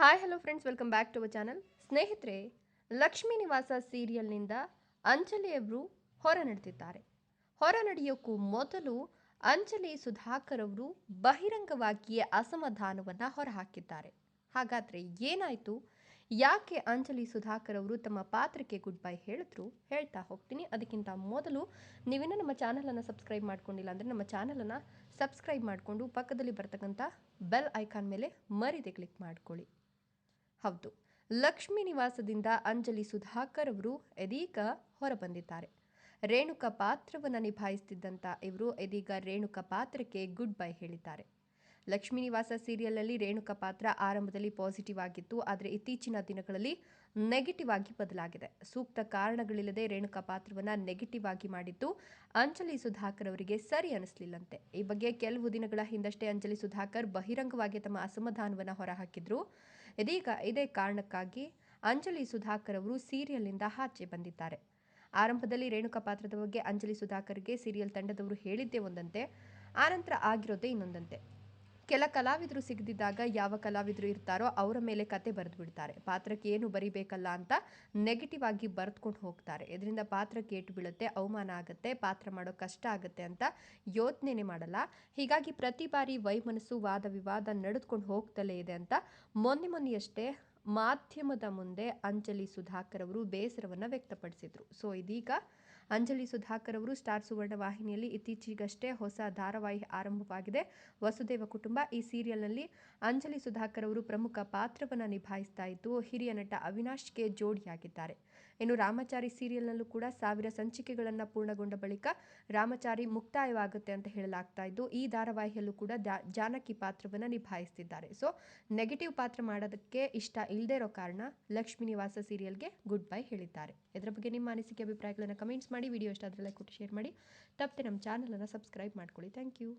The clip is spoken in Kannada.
Hi hello friends welcome back to our channel ಸ್ನೇಹಿತರೆ, ಲಕ್ಷ್ಮೀ ನಿವಾಸ ಸೀರಿಯಲ್ನಿಂದ ಅಂಜಲಿಯವರು ಹೊರ ನಡೆದಿದ್ದಾರೆ ಹೊರ ನಡೆಯೋಕ್ಕೂ ಮೊದಲು ಅಂಜಲಿ ಸುಧಾಕರ್ ಅವರು ಬಹಿರಂಗವಾಗಿಯೇ ಅಸಮಾಧಾನವನ್ನು ಹೊರಹಾಕಿದ್ದಾರೆ ಹಾಗಾದರೆ ಏನಾಯಿತು? ಯಾಕೆ ಅಂಜಲಿ ಸುಧಾಕರ್ ಅವರು ತಮ್ಮ ಪಾತ್ರಕ್ಕೆ ಗುಡ್ ಬೈ ಹೇಳಿದ್ರು? ಹೇಳ್ತಾ ಹೋಗ್ತೀನಿ. ಅದಕ್ಕಿಂತ ಮೊದಲು ನೀವಿನ್ನೂ ನಮ್ಮ ಚಾನಲನ್ನು ಸಬ್ಸ್ಕ್ರೈಬ್ ಮಾಡ್ಕೊಂಡಿಲ್ಲ ಅಂದರೆ ನಮ್ಮ ಚಾನಲನ್ನು ಸಬ್ಸ್ಕ್ರೈಬ್ ಮಾಡಿಕೊಂಡು ಪಕ್ಕದಲ್ಲಿ ಬರ್ತಕ್ಕಂಥ ಬೆಲ್ ಐಕಾನ್ ಮೇಲೆ ಮರಿದೆ ಕ್ಲಿಕ್ ಮಾಡ್ಕೊಳ್ಳಿ. ಹೌದು. ಲಕ್ಷ್ಮೀ ನಿವಾಸದಿಂದ ಅಂಜಲಿ ಸುಧಾಕರ್ ಅವರು ಇದೀಗ ಹೊರಬಂದಿದ್ದಾರೆ. ರೇಣುಕಾ ಪಾತ್ರವನ್ನು ನಿಭಾಯಿಸ್ತಿದ್ದಂಥ ಇವರು ಇದೀಗ ರೇಣುಕಾ ಪಾತ್ರಕ್ಕೆ ಗುಡ್ ಬೈ ಹೇಳಿದ್ದಾರೆ. ಲಕ್ಷ್ಮೀ ನಿವಾಸ ಸೀರಿಯಲ್ನಲ್ಲಿ ರೇಣುಕಾ ಪಾತ್ರ ಆರಂಭದಲ್ಲಿ ಪಾಸಿಟಿವ್ ಆಗಿತ್ತು, ಆದರೆ ಇತ್ತೀಚಿನ ದಿನಗಳಲ್ಲಿ ನೆಗೆಟಿವ್ ಆಗಿ ಬದಲಾಗಿದೆ. ಸೂಕ್ತ ಕಾರಣಗಳಿಲ್ಲದೆ ರೇಣುಕಾ ಪಾತ್ರವನ್ನು ನೆಗೆಟಿವ್ ಆಗಿ ಮಾಡಿದ್ದು ಅಂಜಲಿ ಸುಧಾಕರ್ ಅವರಿಗೆ ಸರಿ ಅನಿಸ್ಲಿಲ್ಲಂತೆ. ಈ ಬಗ್ಗೆ ಕೆಲವು ದಿನಗಳ ಹಿಂದಷ್ಟೇ ಅಂಜಲಿ ಸುಧಾಕರ್ ಬಹಿರಂಗವಾಗಿ ತಮ್ಮ ಅಸಮಾಧಾನವನ್ನು ಹೊರಹಾಕಿದ್ರು. ಇದೀಗ ಇದೇ ಕಾರಣಕ್ಕಾಗಿ ಅಂಜಲಿ ಸುಧಾಕರ್ ಅವರು ಸೀರಿಯಲ್ನಿಂದ ಆಚೆ ಬಂದಿದ್ದಾರೆ. ಆರಂಭದಲ್ಲಿ ರೇಣುಕಾ ಪಾತ್ರದ ಬಗ್ಗೆ ಅಂಜಲಿ ಸುಧಾಕರ್ಗೆ ಸೀರಿಯಲ್ ತಂಡದವರು ಹೇಳಿದ್ದೇ ಒಂದಂತೆ ಆನಂತರ ಆಗಿರೋದೇ ಇನ್ನೊಂದಂತೆ. ಕೆಲ ಕಲಾವಿದರು ಸಿಗದಿದ್ದಾಗ ಯಾವ ಕಲಾವಿದರು ಇರ್ತಾರೋ ಅವರ ಮೇಲೆ ಕತೆ ಬರೆದು ಬಿಡ್ತಾರೆ. ಪಾತ್ರಕ್ಕೆ ಏನು ಬರಿಬೇಕಲ್ಲ ಅಂತ ನೆಗೆಟಿವ್ ಆಗಿ ಬರೆದುಕೊಂಡು ಹೋಗ್ತಾರೆ. ಇದರಿಂದ ಪಾತ್ರಕ್ಕೆ ಏಟು ಬೀಳುತ್ತೆ, ಅವಮಾನ ಆಗುತ್ತೆ, ಪಾತ್ರ ಮಾಡೋ ಕಷ್ಟ ಆಗುತ್ತೆ ಅಂತ ಯೋಚನೆನೇ ಮಾಡಲ್ಲ. ಹೀಗಾಗಿ ಪ್ರತಿ ಬಾರಿ ವೈಮನಸ್ಸು ವಾದ ವಿವಾದ ನಡೆದುಕೊಂಡು ಹೋಗ್ತಲೇ ಇದೆ ಅಂತ ಮೊನ್ನೆ ಮೊನ್ನೆಯಷ್ಟೇ ಮಾಧ್ಯಮದ ಮುಂದೆ ಅಂಜಲಿ ಸುಧಾಕರ್ ಅವರು ಬೇಸರವನ್ನು ವ್ಯಕ್ತಪಡಿಸಿದರು. ಸೊ, ಇದೀಗ ಅಂಜಲಿ ಸುಧಾಕರ್ ಅವರು ಸ್ಟಾರ್ ಸುವರ್ಣ ವಾಹಿನಿಯಲ್ಲಿ ಇತ್ತೀಚೆಗಷ್ಟೇ ಹೊಸ ಧಾರಾವಾಹಿ ಆರಂಭವಾಗಿದೆ. ವಸುದೇವ ಕುಟುಂಬ ಈ ಸೀರಿಯಲ್ನಲ್ಲಿ ಅಂಜಲಿ ಸುಧಾಕರ್ ಅವರು ಪ್ರಮುಖ ಪಾತ್ರವನ್ನು ನಿಭಾಯಿಸ್ತಾ ಇದ್ದು, ಹಿರಿಯ ನಟ ಅವಿನಾಶ್ಗೆ ಜೋಡಿಯಾಗಿದ್ದಾರೆ. ಇನ್ನು ರಾಮಚಾರಿ ಸೀರಿಯಲ್ನಲ್ಲೂ ಕೂಡ ಸಾವಿರ ಸಂಚಿಕೆಗಳನ್ನು ಪೂರ್ಣಗೊಂಡ ಬಳಿಕ ರಾಮಚಾರಿ ಮುಕ್ತಾಯವಾಗುತ್ತೆ ಅಂತ ಹೇಳಲಾಗ್ತಾ ಇದ್ದು, ಈ ಧಾರಾವಾಹಿಯಲ್ಲೂ ಕೂಡ ಜಾನಕಿ ಪಾತ್ರವನ್ನು ನಿಭಾಯಿಸ್ತಿದ್ದಾರೆ. ಸೊ, ನೆಗೆಟಿವ್ ಪಾತ್ರ ಮಾಡೋದಕ್ಕೆ ಇಷ್ಟ ಇಲ್ಲದೇ ಇರೋ ಕಾರಣ ಲಕ್ಷ್ಮೀ ನಿವಾಸ ಸೀರಿಯಲ್ಗೆ ಗುಡ್ ಬೈ ಹೇಳಿದ್ದಾರೆ. ಇದರ ಬಗ್ಗೆ ನಿಮ್ಮ ಅನಿಸಿಕೆ, ಅಭಿಪ್ರಾಯಗಳನ್ನು ಕಮೆಂಟ್ಸ್ ಮಾಡಿ ವಿಡಿಯೋ ಇಷ್ಟ ಆದರೆ ಲೈಕ್ ಕೊಟ್ಟು ಶೇರ್ ಮಾಡಿ. ತಪ್ಪದೆ ನಮ್ಮ ಚಾನಲನ್ನು ಸಬ್ಸ್ಕ್ರೈಬ್ ಮಾಡ್ಕೊಳ್ಳಿ. Thank you